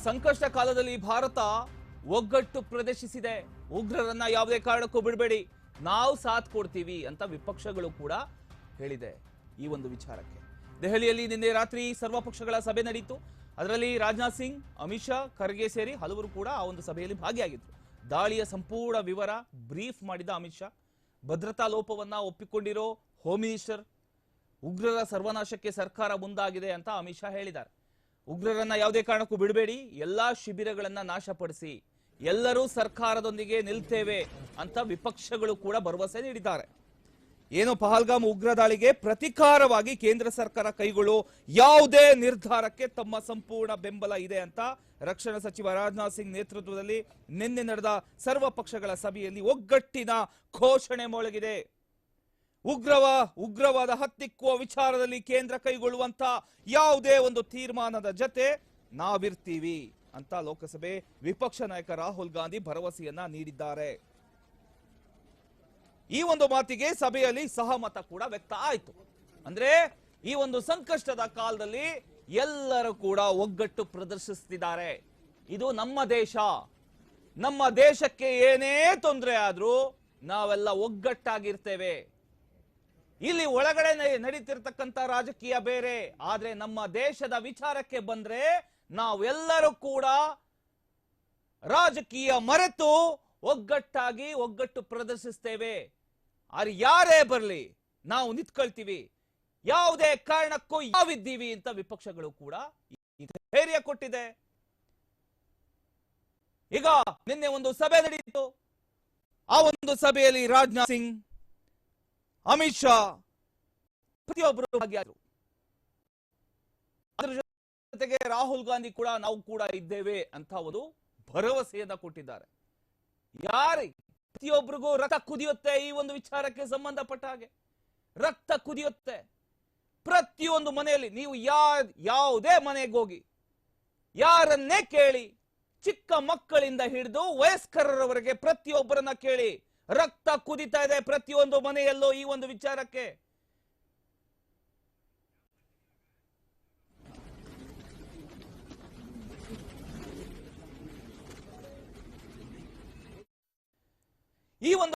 ಸಂಕಷ್ಟ ಕಾಲದಲ್ಲಿ ಭಾರತ ಒಗ್ಗಟ್ಟು ಪ್ರದರ್ಶಿಸಿದೆ. ಉಗ್ರರನ್ನ ಯಾವುದೇ ಕಾರಣಕ್ಕೂ ಬಿಡಬೇಡಿ. ನಾವು ಸಾಥ್ ಕೊಡ್ತೀವಿ ಅಂತ ವಿಪಕ್ಷಗಳು ಕೂಡ ಹೇಳಿದೆ ಈ ಒಂದು ವಿಚಾರಕ್ಕೆ. ದೆಹಲಿಯಲ್ಲಿ ನಿನ್ನೆ ರಾತ್ರಿ ಸರ್ವ ಪಕ್ಷಗಳ ಸಭೆ ನಡೆಯಿತು ಅದರಲ್ಲಿ ರಾಜನಾಥ್ ಸಿಂಗ್, ಅಮಿತ್ ಶಾ, ಖರ್ಗೆ ಸೇರಿ ಹಲವರು ಕೂಡ ಆ ಒಂದು ಸಭೆಯಲ್ಲಿ ಭಾಗಿಯಾಗಿದ್ರು. ದಾಳಿಯ ಸಂಪೂರ್ಣ ವಿವರ ಬ್ರೀಫ್ ಮಾಡಿದ ಅಮಿತ್ ಶಾ. ಭದ್ರತಾ ಲೋಪವನ್ನ ಒಪ್ಪಿಕೊಂಡಿರೋ ಹೋಮ್ ಮಿನಿಸ್ಟರ್ ಉಗ್ರರ ಸರ್ವನಾಶಕ್ಕೆ ಸರ್ಕಾರ ಮುಂದಾಗಿದೆ ಅಂತ ಅಮಿತ್ ಶಾ ಹೇಳಿದ್ದಾರೆ. ಉಗ್ರರನ್ನ ಯಾವುದೇ ಕಾರಣಕ್ಕೂ ಬಿಡಬೇಡಿ, ಎಲ್ಲಾ ಶಿಬಿರಗಳನ್ನ ನಾಶಪಡಿಸಿ, ಎಲ್ಲರೂ ಸರ್ಕಾರದೊಂದಿಗೆ ನಿಲ್ತೇವೆ ಅಂತ ವಿಪಕ್ಷಗಳು ಕೂಡ ಭರವಸೆ ನೀಡಿದ್ದಾರೆ. ಏನು ಪಹಲ್ಗಾಮ್ ಉಗ್ರ ದಾಳಿಗೆ ಪ್ರತಿಕಾರವಾಗಿ ಕೇಂದ್ರ ಸರ್ಕಾರ ಕೈಗೊಳ್ಳುವ ಯಾವುದೇ ನಿರ್ಧಾರಕ್ಕೆ ತಮ್ಮ ಸಂಪೂರ್ಣ ಬೆಂಬಲ ಇದೆ ಅಂತ ರಕ್ಷಣಾ ಸಚಿವ ರಾಜನಾಥ್ ಸಿಂಗ್ ನೇತೃತ್ವದಲ್ಲಿ ನಿನ್ನೆ ನಡೆದ ಸರ್ವ ಪಕ್ಷಗಳ ಸಭೆಯಲ್ಲಿ ಒಗ್ಗಟ್ಟಿನ ಘೋಷಣೆ ಮೊಳಗಿದೆ. ಉಗ್ರವ, ಉಗ್ರವಾದ ಹತ್ತಿಕ್ಕುವ ವಿಚಾರದಲ್ಲಿ ಕೇಂದ್ರ ಕೈಗೊಳ್ಳುವಂತ ಯಾವುದೇ ಒಂದು ತೀರ್ಮಾನದ ಜತೆ ನಾವಿರ್ತೀವಿ ಅಂತ ಲೋಕಸಭೆ ವಿಪಕ್ಷ ನಾಯಕ ರಾಹುಲ್ ಗಾಂಧಿ ಭರವಸೆಯನ್ನ ನೀಡಿದ್ದಾರೆ. ಈ ಒಂದು ಮಾತಿಗೆ ಸಭೆಯಲ್ಲಿ ಸಹಮತ ಕೂಡ ವ್ಯಕ್ತ ಆಯಿತು. ಅಂದ್ರೆ ಈ ಒಂದು ಸಂಕಷ್ಟದ ಕಾಲದಲ್ಲಿ ಎಲ್ಲರೂ ಕೂಡ ಒಗ್ಗಟ್ಟು ಪ್ರದರ್ಶಿಸ್ತಿದ್ದಾರೆ. ಇದು ನಮ್ಮ ದೇಶ. ನಮ್ಮ ದೇಶಕ್ಕೆ ಏನೇ ತೊಂದರೆ ಆದ್ರೂ ನಾವೆಲ್ಲ ಒಗ್ಗಟ್ಟಾಗಿರ್ತೇವೆ. ಇಲ್ಲಿ ಒಳಗಡೆ ನಡೀತಿರ್ತಕ್ಕಂಥ ರಾಜಕೀಯ ಬೇರೆ. ಆದ್ರೆ ನಮ್ಮ ದೇಶದ ವಿಚಾರಕ್ಕೆ ಬಂದ್ರೆ ನಾವೆಲ್ಲರೂ ಕೂಡ ರಾಜಕೀಯ ಮರೆತು ಒಗ್ಗಟ್ಟಾಗಿ ಒಗ್ಗಟ್ಟು ಪ್ರದರ್ಶಿಸ್ತೇವೆ. ಅದು ಯಾರೇ ಬರಲಿ ನಾವು ನಿಂತ್ಕೊಳ್ತೀವಿ. ಯಾವುದೇ ಕಾರಣಕ್ಕೂ ಯಾವಿದ್ದೀವಿ ಅಂತ ವಿಪಕ್ಷಗಳು ಕೂಡ ಧೈರ್ಯ ಕೊಟ್ಟಿದೆ. ಈಗ ನಿನ್ನೆ ಒಂದು ಸಭೆ ನಡೆಯಿತು ಆ ಒಂದು ಸಭೆಯಲ್ಲಿ ರಾಜನಾಥ್ ಸಿಂಗ್ ಅಮಿತ್ ಶಾ ಪ್ರತಿಯೊಬ್ಬರು ಭಾಗಿಯಾದರು. ಅದರ ಜೊತೆಗೆ ರಾಹುಲ್ ಗಾಂಧಿ ಕೂಡ ನಾವು ಕೂಡ ಇದ್ದೇವೆ ಅಂತ ಅವರು ಭರವಸೆಯನ್ನ ಕೊಟ್ಟಿದ್ದಾರೆ. ಯಾರಿ ಪ್ರತಿಯೊಬ್ಬರಿಗೂ ರಕ್ತ ಕುದಿಯುತ್ತೆ ಈ ಒಂದು ವಿಚಾರಕ್ಕೆ ಸಂಬಂಧಪಟ್ಟ ಹಾಗೆ. ರಕ್ತ ಕುದಿಯುತ್ತೆ. ಪ್ರತಿಯೊಂದು ಮನೆಯಲ್ಲಿ ನೀವು ಯಾವ ಯಾವುದೇ ಮನೆಗೆ ಹೋಗಿ, ಯಾರನ್ನೇ ಕೇಳಿ, ಚಿಕ್ಕ ಮಕ್ಕಳಿಂದ ಹಿಡಿದು ವಯಸ್ಕರರವರೆಗೆ ಪ್ರತಿಯೊಬ್ಬರನ್ನ ಕೇಳಿ ರಕ್ತ ಕುದಿತಾ ಇದೆ ಪ್ರತಿಯೊಂದು ಮನೆಯಲ್ಲೂ ಈ ಒಂದು ವಿಚಾರಕ್ಕೆ. ಈ ಒಂದು